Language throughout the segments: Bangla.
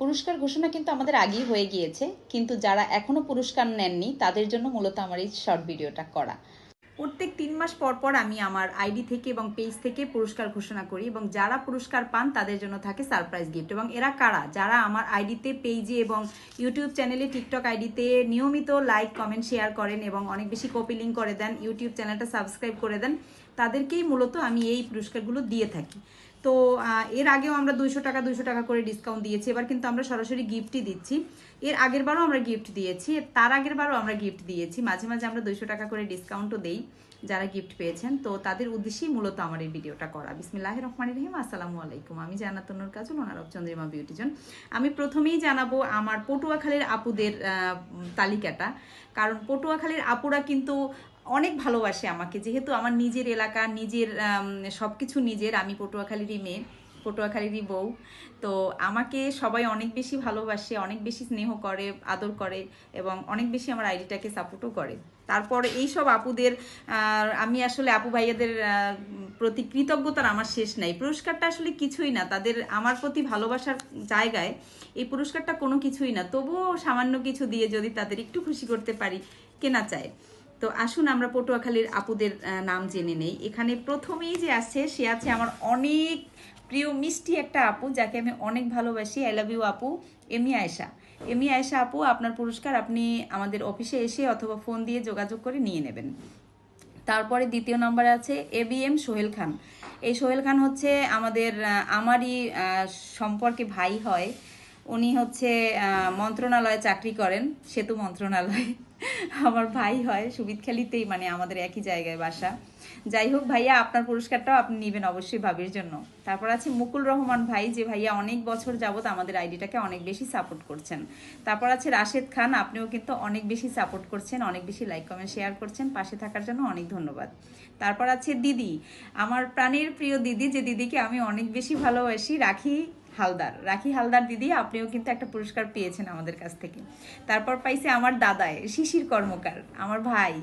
পুরস্কার ঘোষণা কিন্তু আমাদের আগেই হয়ে গিয়েছে, কিন্তু যারা এখনও পুরস্কার নেননি, তাদের জন্য মূলত আমার এই শর্ট ভিডিওটা করা। প্রত্যেক তিন মাস পর পর আমি আমার আইডি থেকে এবং পেজ থেকে পুরস্কার ঘোষণা করি এবং যারা পুরস্কার পান, তাদের জন্য থাকে সারপ্রাইজ গিফট এবং এরা কারা? যারা আমার আইডিতে পেজে এবং ইউটিউব চ্যানেলে টিকটক আইডিতে নিয়মিত লাইক কমেন্ট শেয়ার করেন এবং অনেক বেশি কপি লিঙ্ক করে দেন ইউটিউব চ্যানেলটা সাবস্ক্রাইব করে দেন, তাদেরকেই মূলত আমি এই পুরস্কারগুলো দিয়ে থাকি। তো এর আগেও আমরা দুইশো টাকা দুইশো টাকা করে ডিসকাউন্ট দিয়েছি। এবার কিন্তু আমরা সরাসরি গিফটই দিচ্ছি। এর আগের বারও আমরা গিফট দিয়েছি তার আগের বারও আমরা গিফট দিয়েছি। মাঝে মাঝে আমরা দুইশো টাকা করে ডিসকাউন্টও দেই। যারা গিফট পেয়েছেন, তো তাদের উদ্দেশ্যেই মূলত আমার এই ভিডিওটা করা। বিসমিল্লাহ রহমান রহিম, আসসালামু আলাইকুম। আমি জানাতনুর কাজল অনারব চন্দ্রিমা বিউটিজন আমি প্রথমেই জানাব আমার পটুয়াখালীর আপুদের তালিকাটা। কারণ পটুয়াখালীর আপুরা কিন্তু অনেক ভালোবাসে আমাকে। যেহেতু আমার নিজের এলাকা, নিজের সব কিছু নিজের, আমি পটুয়াখালীরই মেয়ে। পটুয়াখালীরই বউ। তো আমাকে সবাই অনেক বেশি ভালোবাসে, অনেক বেশি স্নেহ করে, আদর করে এবং অনেক বেশি আমার আইডিটাকে সাপোর্টও করে। তারপর এই সব আপুদের আমি আসলে আপু ভাইয়াদের প্রতি কৃতজ্ঞতার আমার শেষ নাই। পুরস্কারটা আসলে কিছুই না। তাদের আমার প্রতি ভালোবাসার জায়গায় এই পুরস্কারটা কোনো কিছুই না। তবুও সামান্য কিছু দিয়ে যদি তাদের একটু খুশি করতে পারি, কেনা চায় তো আসুন আমরা পটুয়াখালীর আপুদের নাম জেনে নেই। এখানে প্রথমেই যে আছে, সে আছে আমার অনেক প্রিয় মিষ্টি একটা আপু, যাকে আমি অনেক ভালোবাসি আই লাভ ইউ আপু, এমি আয়েশা। এমি আয়েশা আপু, আপনার পুরস্কার আপনি আমাদের অফিসে এসে অথবা ফোন দিয়ে যোগাযোগ করে নিয়ে নেবেন। তারপরে দ্বিতীয় নম্বরে আছে A B M Sohel Khan. এই সোহেল খান হচ্ছে আমাদের আমারই সম্পর্কে ভাই হয়। উনি হচ্ছে মন্ত্রণালয়ে চাকরি করেন, সেতু মন্ত্রণালয়ে। আমার ভাই হয় সুবিদখালিতেই মানে আমাদের একই জায়গায় বাসা। যাই হোক ভাইয়া, আপনার পুরস্কারটাও আপনি নেবেন অবশ্যই ভাবির জন্য। তারপর আছে মুকুল রহমান ভাই, যে ভাইয়া অনেক বছর যাবত আমাদের আইডিটাকে অনেক বেশি সাপোর্ট করছেন। তারপর আছে রাশেদ খান, আপনিও কিন্তু অনেক বেশি সাপোর্ট করছেন, অনেক বেশি লাইক কমেন্ট শেয়ার করছেন। পাশে থাকার জন্য অনেক ধন্যবাদ। তারপর আছে দিদি, আমার প্রাণের প্রিয় দিদি, যে দিদিকে আমি অনেক বেশি ভালোবাসি, রাখি হালদার, রাখি হালদার দিদি আপনিও কিন্তু একটা পুরস্কার পেয়েছেন আমাদের কাছ থেকে। তারপর পাইছে আমার দাদায়, শিশির কর্মকার, আমার ভাই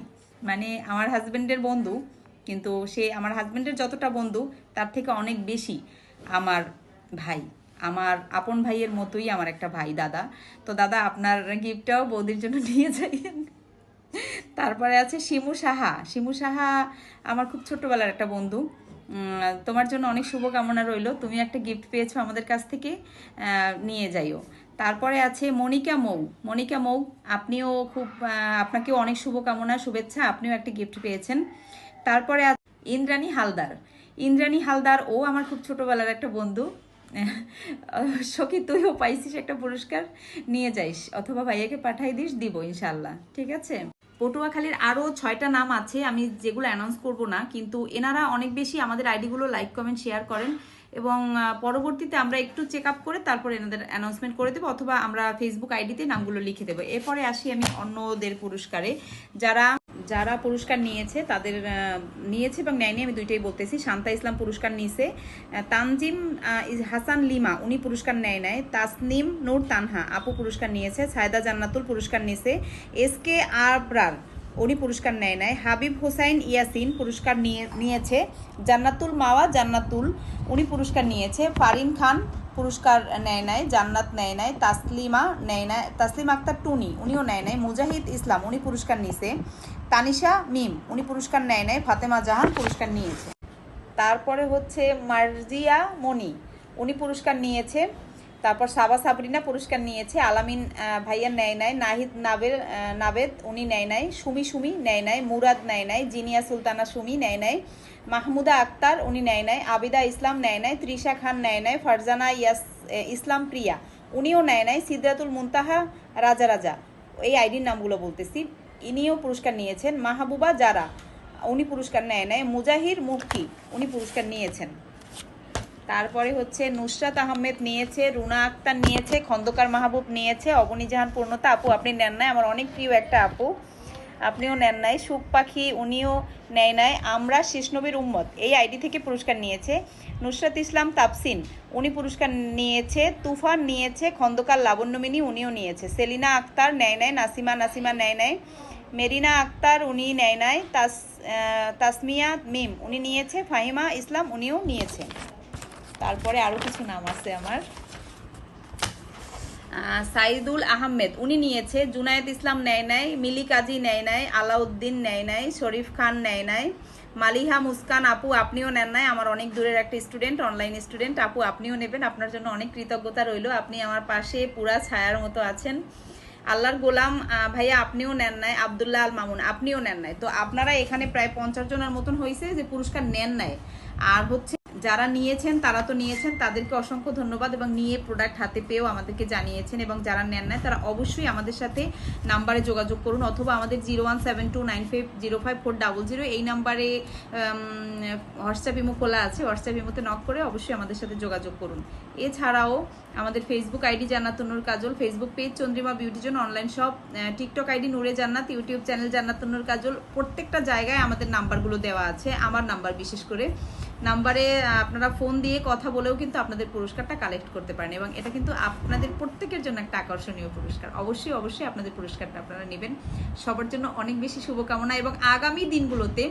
মানে আমার হাজব্যান্ডের বন্ধু, কিন্তু সে আমার হাজব্যান্ডের যতটা বন্ধু, তার থেকে অনেক বেশি আমার ভাই। আমার আপন ভাইয়ের মতোই আমার একটা ভাই দাদা। তো দাদা, আপনার গিফটটাও বৌদির জন্য নিয়ে যাইয়েন তারপরে আছে শিমু সাহা। শিমু সাহা আমার খুব ছোটবেলার একটা বন্ধু। তোমার জন্য অনেক শুভকামনা রইল। তুমি একটা গিফট পেয়েছ আমাদের কাছ থেকে নিয়ে যাইও। তারপরে আছে মনিকা মৌ। মনিকা মৌ, আপনিও খুব আপনাকেও অনেক শুভকামনা, শুভেচ্ছা, আপনিও একটা গিফট পেয়েছেন। তারপরে ইন্দ্রাণী হালদার। ইন্দ্রাণী হালদার, ও আমার খুব ছোটোবেলার একটা বন্ধু। সখী, তুইও পাইছিস একটা পুরস্কার। নিয়ে যাইস, অথবা ভাইয়াকে পাঠাই দিস, দিব ইনশাল্লাহ ঠিক আছে? পটুয়াখালীর আরও ছয়টা নাম আছে, আমি যেগুলো অ্যানাউন্স করব না, কিন্তু এনারা অনেক বেশি আমাদের আইডিগুলো লাইক কমেন্ট শেয়ার করেন এবং পরবর্তীতে আমরা একটু চেক আপ করে তারপর এনাদের অ্যানাউন্সমেন্ট করে দেবো অথবা আমরা ফেসবুক আইডিতে নামগুলো লিখে দেবো। এরপরে আসি আমি অন্যদের পুরস্কারে, যারা যারা পুরস্কার নিয়েছে, তাদের নিয়েছে এবং নেয়নি, আমি দুইটাই বলতেছি। শান্তা ইসলাম পুরস্কার নিয়েছে তানজিম হাসান লিমা, উনি পুরস্কার নেয় নাই। তাসনিম, নূর তানহা, আপু পুরস্কার নিয়েছে, সায়দা জান্নাতুল পুরস্কার নিয়েছে এস কে আবরার, উনি পুরস্কার নেয় নাই। হাবিব হোসাইন ইয়াসিন পুরস্কার নিয়ে, নিয়েছে, জান্নাতুল মাওয়া, জান্নাতুল, উনি পুরস্কার নিয়েছে। ফারিন খান পুরস্কার নেয় নাই, জান্নাত নেয় নাই, তাসলিমা নেয় নাই, তাসলিম আক্তার টুনি, উনিও নেয় নাই, মুজাহিদ ইসলাম, উনি পুরস্কার নিছে। তানিশা মিম, উনি পুরস্কার নেয় নাই, ফাতেমা জাহান পুরস্কার নিয়েছে। তারপরে হচ্ছে মার্জিয়া মনি, উনি পুরস্কার নিয়েছে। তারপর সাবা সাবরিনা পুরস্কার নিয়েছে আলামিন আহ, ভাইয়া নেয় নাই নাহিদ নাবের নাবেদ উনি নেয় নাই সুমি সুমি নেয় নাই মুরাদ নেয় নাই জিনিয়া সুলতানা সুমি নেয় নাই মাহমুদা আক্তার উনি নেয় নাই আবিদা ইসলাম নেয় নাই ত্রিশা খান নেয় নাই ফারজানা ইয়াস ইসলাম প্রিয়া উনিও নেয় নাই সিদ্রাতুল মুনতাহা রাজা রাজা এই আইডির নামগুলো বলতেছি ইনিও পুরস্কার নিয়েছেন মাহবুবা যারা উনি পুরস্কার নেয় নাই মুজাহির মুক্তি উনি পুরস্কার নিয়েছেন তারপরে হচ্ছে নুসরাত আহমেদ নিয়েছে, রুনা আক্তার নিয়েছে, খন্দকার মাহবুব নিয়েছে অবনী জাহান পূর্ণতা আপু, আপনি নেন নাই, আমার অনেক প্রিয় একটা আপু। আপনিও নেন নাই, সুখ পাখি উনিও নেয় নাই, আমরা শিষ্ণবীর উম্মত, এই আইডি থেকে পুরস্কার নিয়েছে। নুসরাত ইসলাম তাপসিন উনি পুরস্কার নিয়েছে, তুফান নিয়েছে, খন্দকার লাবণ্যমিনী উনিও নিয়েছে। সেলিনা আক্তার নেয় নাই, নাসিমা নাসিমা নেয় নাই। মেরিনা আক্তার উনি নেয় নাই, তাস তাসমিয়া মিম, উনি নিয়েছে, ফাহিমা ইসলাম উনিও নিয়েছে। তারপরে আরও কিছু নাম আছে আমার। সাইদুল আহমেদ, উনি নিয়েছে, জুনায়েদ ইসলাম নেয় নাই, মিলি কাজী নেয় নাই, আলাউদ্দিন নেয় নাই, শরীফ খান নেয় নাই, মালিহা মুস্কান আপু আপনিও নেন নাই, আমার অনেক দূরের একটা স্টুডেন্ট অনলাইন স্টুডেন্ট, আপু আপনিও নেবেন, আপনার জন্য অনেক কৃতজ্ঞতা রইল, আপনি আমার পাশে পুরা ছায়ার মতো আছেন। আল্লাহর গোলাম ভাইয়া আপনিও নেন নাই, আবদুল্লাহ আল মামুন, আপনিও নেন নাই। তো আপনারা এখানে প্রায় পঞ্চাশ জনের মতন হয়েছে যে পুরস্কার নেন নাই। আর হচ্ছে যারা নিয়েছেন, তারা তো নিয়েছেন। তাদেরকে অসংখ্য ধন্যবাদ এবং নিয়ে প্রোডাক্ট হাতে পেয়েও আমাদেরকে জানিয়েছেন এবং যারা নেন নাই, তারা অবশ্যই আমাদের সাথে নাম্বারে যোগাযোগ করুন অথবা আমাদের zero one seven two nine five zero five four double zero এই নাম্বারে হোয়াটসঅ্যাপ ইমো খোলা আছে। হোয়াটসঅ্যাপ ইমোতে নক করে অবশ্যই আমাদের সাথে যোগাযোগ করুন। এছাড়াও আমাদের Facebook ID Jannatunnur Kajal Facebook page Chandrima beauty জন্য online shop TikTok ID Noore Jannat YouTube channel জান্নাতুন্নুর কাজল, প্রত্যেকটা জায়গায় আমাদের নাম্বারগুলো দেওয়া আছে। আমার নাম্বার বিশেষ করে। নাম্বারে আপনারা ফোন দিয়ে কথা বলেও কিন্তু আপনাদের পুরস্কারটা কালেক্ট করতে পারেন এবং এটা কিন্তু আপনাদের প্রত্যেকের জন্য একটা আকর্ষণীয় পুরস্কার। অবশ্যই অবশ্যই আপনাদের পুরস্কারটা আপনারা নেবেন। সবার জন্য অনেক বেশি শুভকামনা এবং আগামী দিনগুলোতে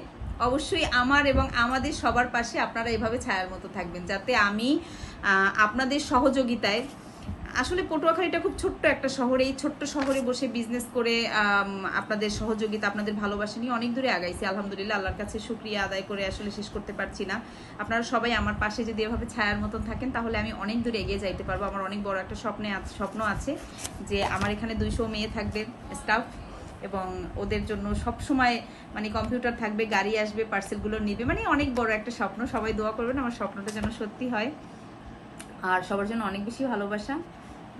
অবশ্যই আমার এবং আমাদের সবার পাশে আপনারা এভাবে ছায়ার মতো থাকবেন, যাতে আমি আপনাদের সহযোগিতায় আসলে পটুয়াখালীটা খুব ছোট্ট একটা শহর। এই ছোট্ট শহরে বসে বিজনেস করে আপনাদের সহযোগিতা, আপনাদের ভালোবাসা নিয়ে অনেক দূরে আগাইছি। আলহামদুলিল্লাহ, আল্লাহর কাছে শুক্রিয়া আদায় করে আসলে শেষ করতে পারছি না। আপনারা সবাই আমার পাশে যদি এভাবে ছায়ার মতন থাকেন, তাহলে আমি অনেক দূরে এগিয়ে যাইতে পারব। আমার অনেক বড় একটা স্বপ্নে স্বপ্ন আছে যে আমার এখানে দুইশো মেয়ে থাকবে স্টাফ এবং ওদের জন্য সব সময় মানে কম্পিউটার থাকবে, গাড়ি আসবে পার্সেলগুলো নিবে। মানে অনেক বড় একটা স্বপ্ন। সবাই দোয়া করবেন, আমার স্বপ্নটা যেন সত্যি হয়। আর সবার জন্য অনেক বেশি ভালোবাসা।